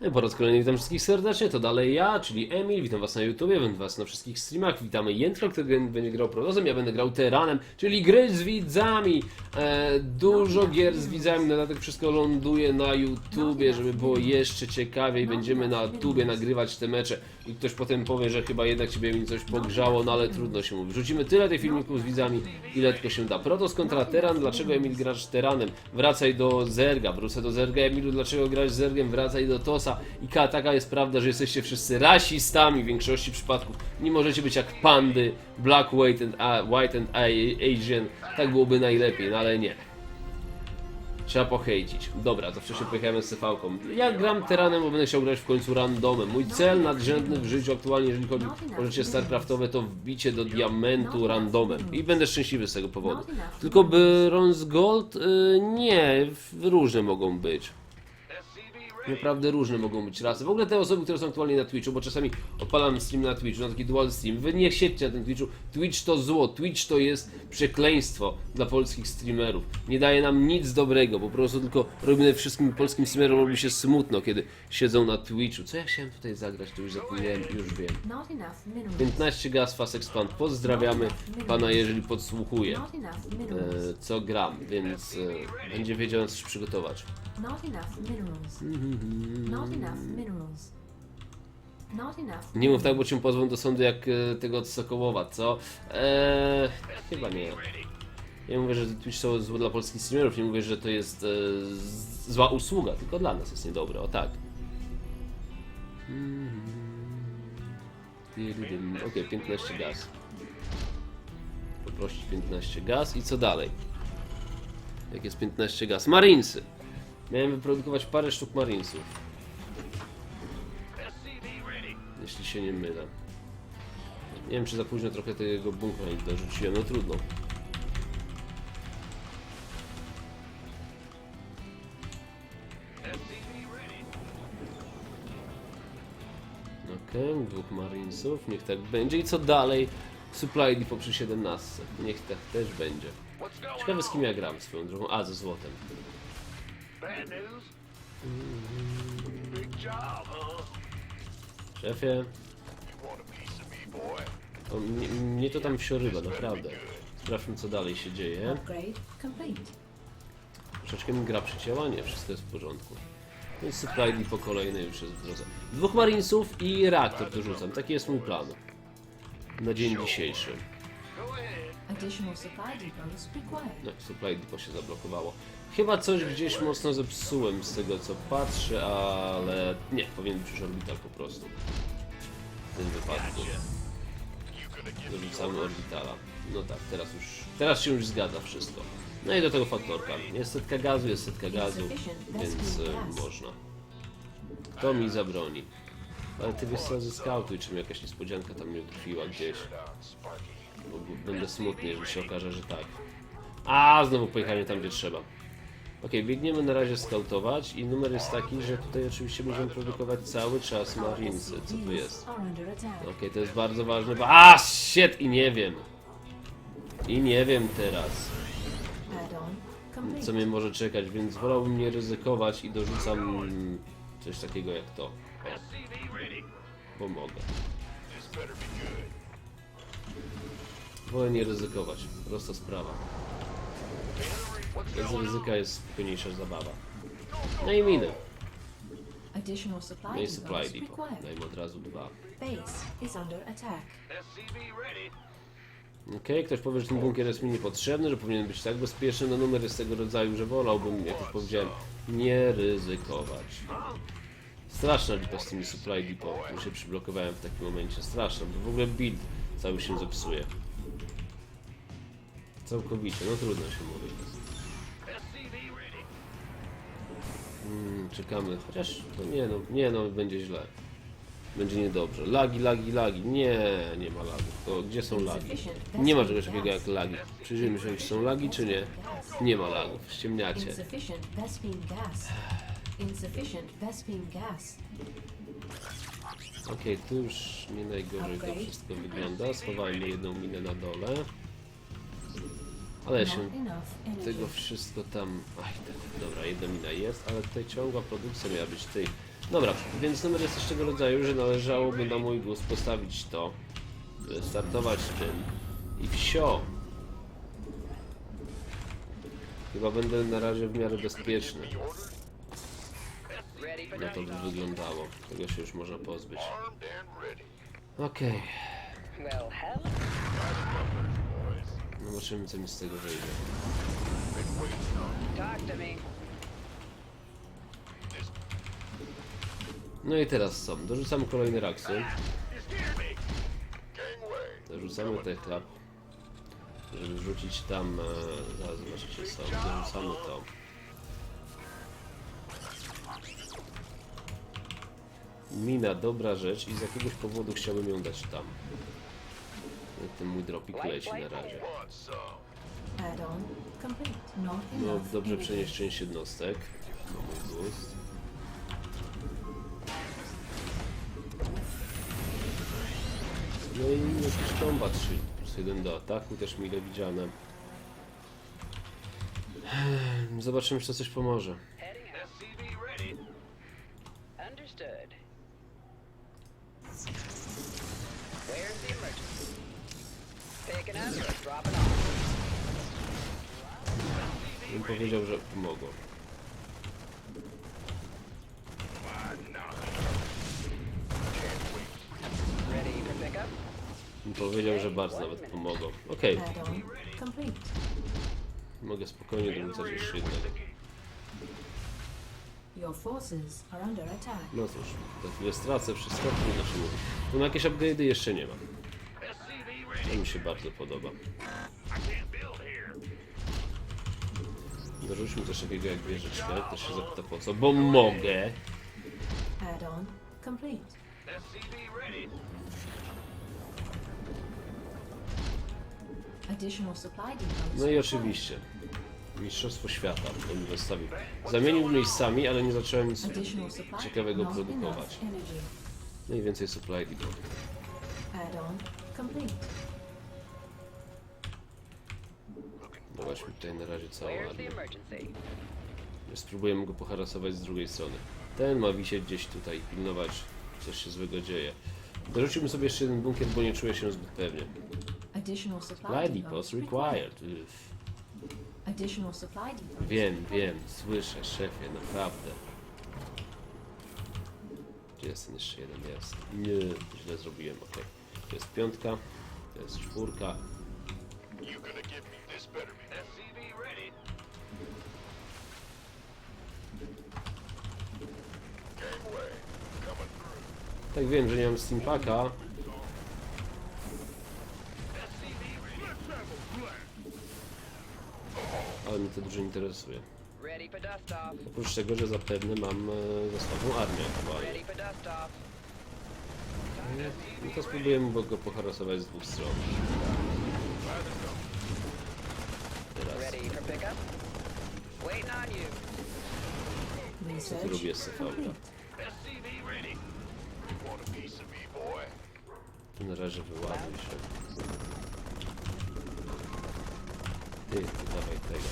No Po raz kolejny witam wszystkich serdecznie, to dalej ja, czyli Emil, witam was na YouTubie, witam was na wszystkich streamach, witamy Jędro, który będzie grał Protozem, ja będę grał Teranem, czyli gry z widzami. E, dużo gier z widzami, na dodatek wszystko ląduje na YouTubie, żeby było jeszcze ciekawiej, będziemy na tubie nagrywać te mecze i ktoś potem powie, że chyba jednak ciebie mi coś pogrzało, no ale trudno się mówi. Wrzucimy tyle tych filmików z widzami, ile tylko się da. Protos kontra Teran, dlaczego Emil grasz Teranem? Wracaj do Zerga, wrócę do Zerga, Emilu, dlaczego grasz Zergiem? Wracaj do Tosa. I ka- taka jest prawda, że jesteście wszyscy rasistami w większości przypadków. Nie możecie być jak pandy, black, white and, a, white and Asian. Tak byłoby najlepiej, no ale nie. Trzeba pohejdzić. Dobra, to wcześniej pojechałem z CV-ką. Ja gram teranem, bo będę chciał grać w końcu randomem. Mój cel nadrzędny w życiu aktualnie, jeżeli chodzi o rzeczy StarCraftowe, to wbicie do diamentu randomem. I będę szczęśliwy z tego powodu. Tylko Bronze Gold? Y, nie, różne mogą być. Naprawdę różne mogą być rasy. W ogóle te osoby, które są aktualnie na Twitchu, bo czasami odpalam stream na Twitchu, na taki dual stream. Wy nie siedźcie na tym Twitchu. Twitch to zło, Twitch to jest przekleństwo dla polskich streamerów. Nie daje nam nic dobrego, po prostu tylko robimy wszystkim polskim streamerom robi się smutno, kiedy siedzą na Twitchu. Co ja chciałem tutaj zagrać, to już zapomniałem, już wiem. Not enough minerals. 15 gas Fast Expand. Pozdrawiamy pana, jeżeli podsłuchuje. E, co gram, więc e, będzie wiedział na coś przygotować. Minerals. Not enough minerals. Not enough. Nie mów tak, bo cię pozwą do sądu jak e, tego od Sokołowa, co? Eee, chyba nie. Ja mówię, że Twitch to zło dla polskich streamerów, nie mówię, że to jest e, z- zła usługa, tylko dla nas jest niedobre, o tak. Mhm. Okej, 15 gaz. Poprosić 15 gaz i co dalej? Jak jest 15 gaz? Marinesy! Miałem wyprodukować parę sztuk marinesów. Jeśli się nie mylę. Nie wiem, czy za późno trochę tego bunkra nie dorzuciłem, no trudno. Okej, dwóch marinesów, niech tak będzie. I co dalej? Supply depot przy 17. Niech tak też będzie. Ciekawe z kim ja gram swoją drogą. A, ze złotem. Szefie, to mnie, mnie to tam wsiorywa, naprawdę. Sprawdźmy co dalej się dzieje. Upgrade complete. Troszeczkę mi gra przycięła? Nie, wszystko jest w porządku. No i supply po kolejnej już jest w drodze. Dwóch marinesów i reaktor dorzucam. Taki jest mój plan. Na dzień dzisiejszy. Additional supply depots required. No, supply depot się zablokowało. Chyba coś gdzieś mocno zepsułem z tego co patrzę, ale nie, powinien być już orbital po prostu. W tym wypadku. Dorzucamy orbitala. No tak, teraz już, teraz się już zgadza wszystko. No i do tego faktorka. Jest setka gazu, jest setka gazu, więc e, można. To mi zabroni. Ale ty wiesz co, zeskautuj, czy mi jakaś niespodzianka tam nie utkwiła gdzieś. Bo będę smutny, jeżeli się okaże, że tak. A, znowu pojechałem tam, gdzie trzeba. Okej, biegniemy na razie skautować i numer jest taki, że tutaj oczywiście będziemy produkować cały czas marinesy. Co tu jest? Okej, to jest bardzo ważne, bo... A, shit! I nie wiem. I nie wiem teraz, co mnie może czekać, więc wolałbym nie ryzykować i dorzucam coś takiego jak to. Bo mogę. Wolę nie ryzykować, prosta sprawa. Bez ryzyka jest spokojniejsza zabawa. No i miny. No i supply depot. Dajmy od razu dwa. Okej, ktoś powie, że ten bunkier jest mi niepotrzebny, że powinien być tak bezpieczny, no numer jest tego rodzaju, że wolałbym, jak już powiedziałem, nie ryzykować. Straszna lipa z tymi supply depot, tu się przyblokowałem w takim momencie, straszna, bo w ogóle build cały się zepsuje. Całkowicie, no trudno się mówi. Mm, czekamy, chociaż no nie no, nie no, będzie źle. Będzie niedobrze. Lagi, lagi, lagi. Nie, nie ma lagów. To gdzie są lagi? Nie ma czegoś takiego jak lagi. Przyjrzyjmy się, czy są lagi, czy nie. Nie ma lagów. Ściemniacie. Okej, tu już nie najgorzej to wszystko wygląda. Schowajmy jedną minę na dole. Ale się energy. tego wszystko tam... Aj, tak, dobra, jedna mina jest, ale tutaj ciągła produkcja miała być tej Dobra, więc numer jest tego rodzaju, że należałoby na mój głos postawić to, startować tym i wsio. Chyba będę na razie w miarę bezpieczny. Na to by wyglądało. Tego się już można pozbyć. Okej, hell. Zobaczymy co mi z tego wyjdzie. No i teraz co? Dorzucamy kolejne raksy. Dorzucamy te chleb, żeby wrzucić tam, e, zaraz zobaczycie co, dorzucamy to. Mina, dobra rzecz i z jakiegoś powodu chciałbym ją dać tam. Ten mój dropik leci na razie. No dobrze przenieść część jednostek. Na mój gust. No i jakiś kombat 3 plus 1 do ataku, też mile widziane. Zobaczymy, czy to coś pomoże. Understood. Where's the emergency? Bym powiedział, że pomogło. Bym powiedział, że bardzo nawet pomogą. Okej, mogę spokojnie dorzucać jeszcze jednego. No cóż, za chwilę stracę wszystko, znaczy mówię. Tu na jakieś upgrade'y jeszcze nie mam. To mi się bardzo podoba. Dorzućmy też takiego jak wieżyczkę, też się zapyta po co, bo mogę. Add-on complete. No i oczywiście, Mistrzostwo Świata, to mi zostawił. Zamienił miejscami, ale nie zacząłem nic ciekawego produkować. energy. No i więcej supply depot. Add-on complete. Mi tutaj na razie całą Where's the armię. emergency? Spróbujemy go poharasować z drugiej strony. Ten ma wisieć gdzieś tutaj, pilnować, coś się złego dzieje. Dorzuciłbym sobie jeszcze jeden bunkier, bo nie czuję się zbyt pewnie. Additional supply Supply depots depots required. Uff. Additional supply depots. Wiem, wiem, słyszę, szefie, naprawdę. Gdzie jest ten jeszcze jeden? Jest. Nie, źle zrobiłem, ok. To jest piątka, to jest czwórka. Tak wiem, że nie mam Steampaka. Ale mnie to dużo interesuje. Oprócz tego, że zapewne mam e, zastawną armię aktualnie. No to spróbujemy go poharasować z dwóch stron. Teraz. Ready for pickup? Waiting on you. Research Lubię SCV. complete. SCV ready. Want a piece of me, boy? Tu na razie wyładuj się. Ty, ty dawaj tego.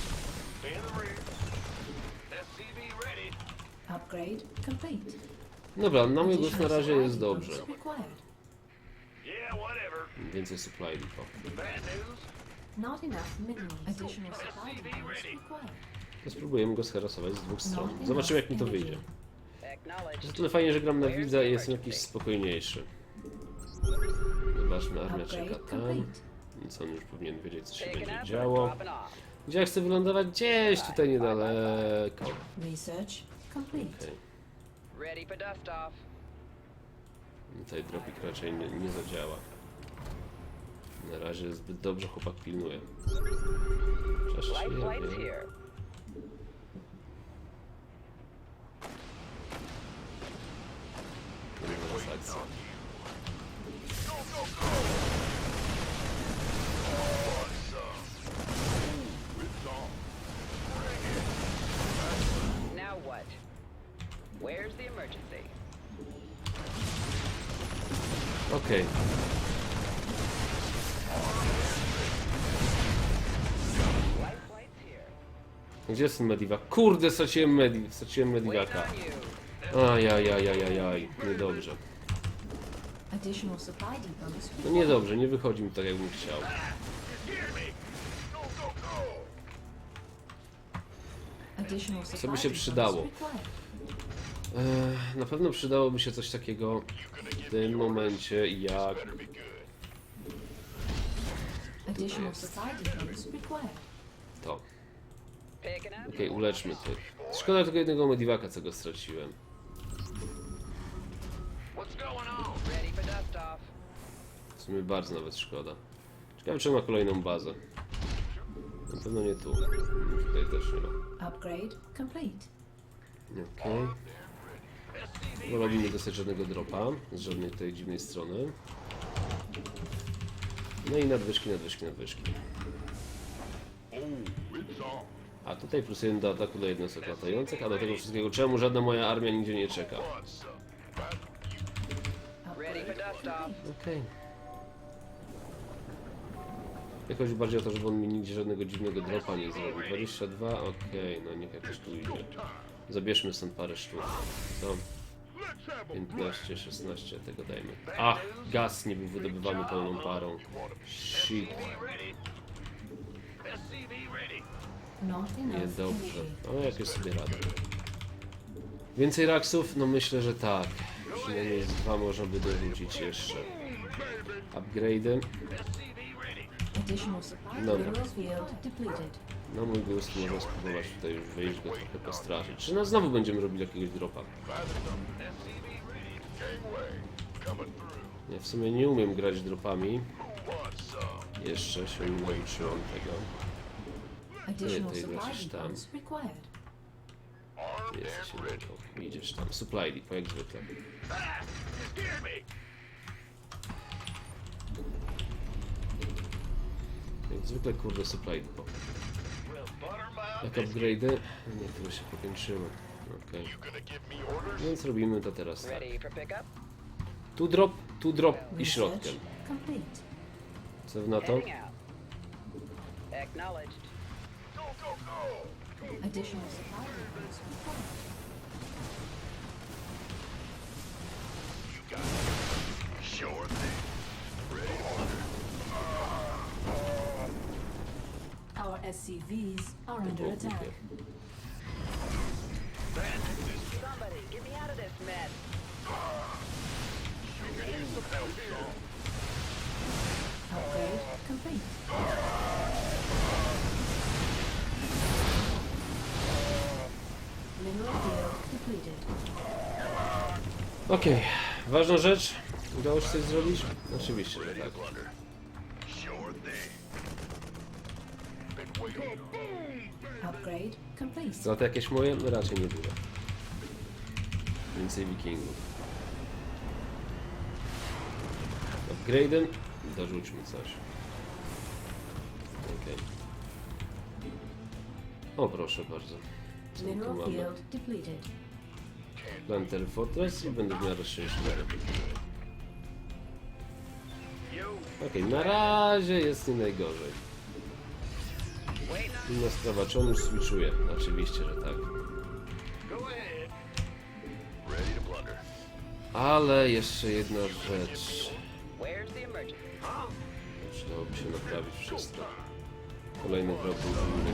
In the rear. SCV ready. Upgrade complete. Dobra, na mój głos na razie jest dobrze. required. Więcej supply depot. Bad news. Not enough minerals. Additional supply depots required. To spróbujemy go scharasować z dwóch stron. Zobaczymy jak mi to wyjdzie. Jest tyle fajnie, że gram na widza i jestem jakiś spokojniejszy. Zobaczmy, armia czeka tam. Więc on już powinien wiedzieć co się będzie działo. Gdzie ja chcę wylądować? Gdzieś tutaj niedaleko. Research complete. Okej. Ready for dust-off. Tutaj dropik raczej nie, nie zadziała. Na razie zbyt dobrze chłopak pilnuje. Chociaż nie wiem. Where's the emergency? Okej. Gdzie jest ten mediwak? Kurde, straciłem medi, straciłem mediwaka. Ajajajajajaj, niedobrze. No niedobrze, nie wychodzi mi tak jakbym chciał. Supply by się przydało? na pewno przydałoby się coś takiego w tym momencie jak... To. Okej, uleczmy tych. Szkoda tylko jednego mediwaka, co go straciłem. W sumie bardzo nawet szkoda. Ciekawe, czy ma kolejną bazę. Na pewno nie tu. Tutaj też nie ma. Upgrade complete. Okej. Wolałbym nie dostać żadnego dropa z żadnej tej dziwnej strony. No i nadwyżki, nadwyżki, nadwyżki. Oh, it's on. A tutaj plus jeden do ataku do jednostek latających, a do tego wszystkiego czemu żadna moja armia nigdzie nie czeka. Okej. Okay. Chodzi bardziej o to, żeby on mi nigdzie żadnego dziwnego dropa nie zrobił. 22, okej, no niech jakoś tu idzie. Zabierzmy stąd parę sztuk. A 15, 16, tego dajmy. Ach, gaz nie był wydobywany pełną parą. Shit, ready. SCV ready. Not enough niedobrze. energy. Ale jakieś sobie radę. Więcej raksów? No myślę, że tak. Przynajmniej z dwa można by dorzucić jeszcze. Field depleted. Na mój gust można spróbować tutaj już wyjść, go trochę postraszyć. Czy no znowu będziemy robili jakiegoś dropa? Ja w sumie nie umiem grać dropami. Jeszcze się nie nauczyłem tego. Additional ty supply lecisz tam. depots required. Jesteś jedynką. Idziesz tam. Supply depot, jak zwykle. Jak zwykle kurde supply depot. Jak upgrade'y? Niektóre się pokończyły. Okej. Więc robimy to teraz tak. Ready for pickup. Tu drop, tu drop i Research środkiem. complete. Co w na to? Heading out. Acknowledged. Go, go, go. Additional supply depots required. You got it. Sure thing. Ready to plunder. Our SCVs are under O, attack. głupie. Somebody, get me out of this mess. Upgrade complete. Mineral field depleted. Okej, ważna rzecz. Udało się coś zrobić? Oczywiście, że tak. Upgrade complete. Straty jakieś moje? No raczej nie było. Więcej wikingów. Upgrade'em dorzućmy coś. Okej. O proszę bardzo. Co tu Mineral mamy? field depleted. Planter Fortress i będę w miarę szczęśliwy. Okej, na razie jest nie najgorzej. Waiting on. Inna sprawa, czy on już switchuje? Oczywiście, że tak. Ale jeszcze jedna rzecz. Przydałoby się naprawić wszystko. Kolejny drop był mile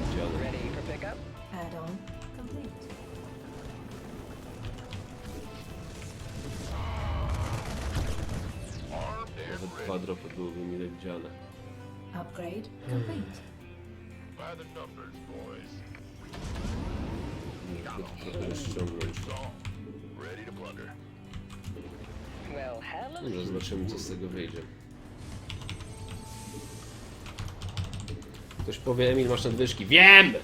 Nawet dwa dropy byłyby mile widziane. Upgrade complete. By the numbers, boys. Żeby to trochę rozciągnąć. Saw. Ready to plunder. Well, Dobrze, hallelujah. zobaczymy co z tego wyjdzie. Ktoś powie, Emil, masz nadwyżki. Wiem!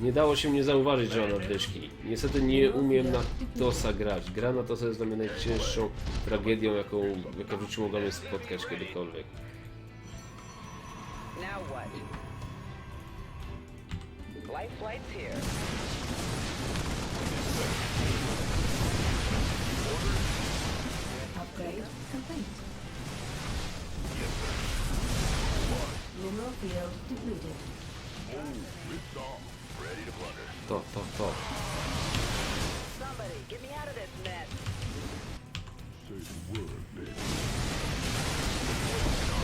Nie dało się mnie zauważyć, że mam nadwyżki. Niestety nie umiem na TOSa grać. Gra na TOSa jest dla mnie najcięższą tragedią, jaką, jaka w życiu mogła mnie spotkać kiedykolwiek. Now what? Life flight's here. Upgrade complete. Mineral field depleted. It's on. Ready to plunder. To, to, to. get me out of this mess.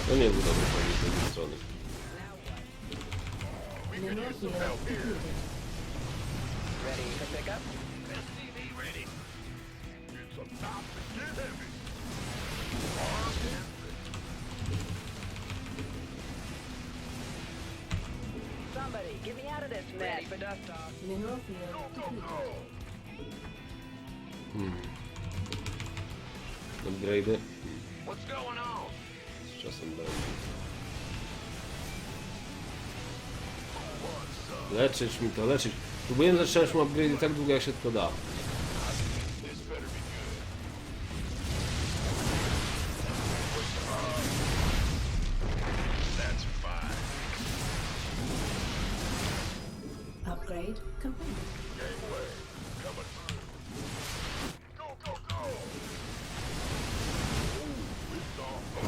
To nie był dobry pomysł z tej strony. Mineral field depleted. Ready for pickup? SCV ready. It's about to get heavy. Armed and Somebody, get me out of this mess. Ready for dust off. Mineral field depleted. Upgrade'y What's going on? z czasem będą. Leczyć mi to, leczyć. Próbuję zatrzymać mu upgrade'y tak długo jak się tylko da. Upgrade complete. Coming through. Go, go,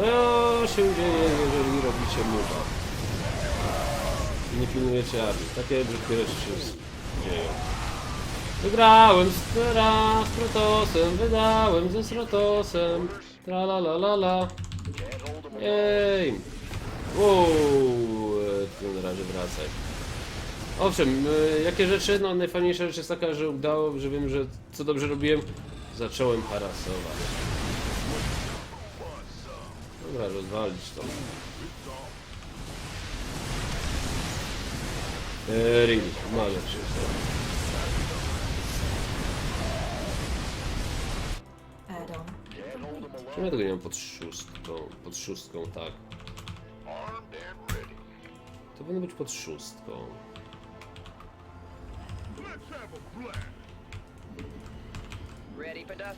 go. Się dzieje, jeżeli robicie muba. Nie pilnujecie armii. Takie brzydkie rzeczy się dzieją. Wygrałem z, teraz z Protosem, wydałem ze Srotosem. Tra la la la la. Jej! Uuu, ty na razie wracaj. Owszem, y, jakie rzeczy? No najfajniejsza rzecz jest taka, że udało, że wiem, że co dobrze robiłem. Zacząłem harasować. Dobra, rozwalić to. Eee, really, umawiam się. Add-on. Czemu ja tego nie mam pod szóstką? Pod szóstką, tak. To powinno być pod szóstką.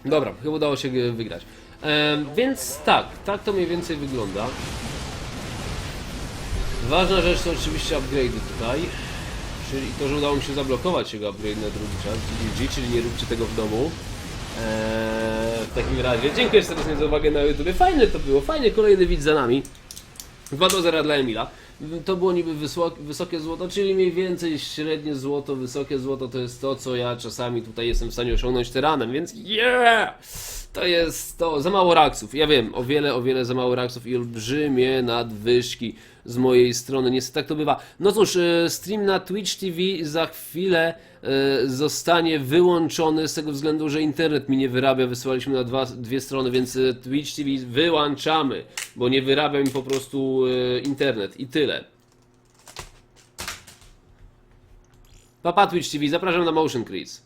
Dobra, chyba udało się e, wygrać. E, więc tak, tak to mniej więcej wygląda. Ważna rzecz to oczywiście upgrade'y tutaj. Czyli to, że udało mi się zablokować jego upgrade na drugi czas. GG, czyli nie róbcie tego w domu. Eee, w takim razie, dziękuję serdecznie za uwagę na YouTube. Fajne to było, fajnie, kolejny widz za nami. 2 do 0 dla Emila. To było niby wysokie złoto, czyli mniej więcej średnie złoto, wysokie złoto to jest to, co ja czasami tutaj jestem w stanie osiągnąć teranem, więc yeah! To jest to, za mało raksów. Ja wiem, o wiele, o wiele za mało raksów i olbrzymie nadwyżki z mojej strony. Niestety tak to bywa. No cóż, e, stream na Twitch TV za chwilę e, zostanie wyłączony z tego względu, że internet mi nie wyrabia. Wysyłaliśmy na dwa, dwie strony, więc e, Twitch TV wyłączamy, bo nie wyrabia mi po prostu internet i tyle. Papa Twitch TV, zapraszam na Motion Crease.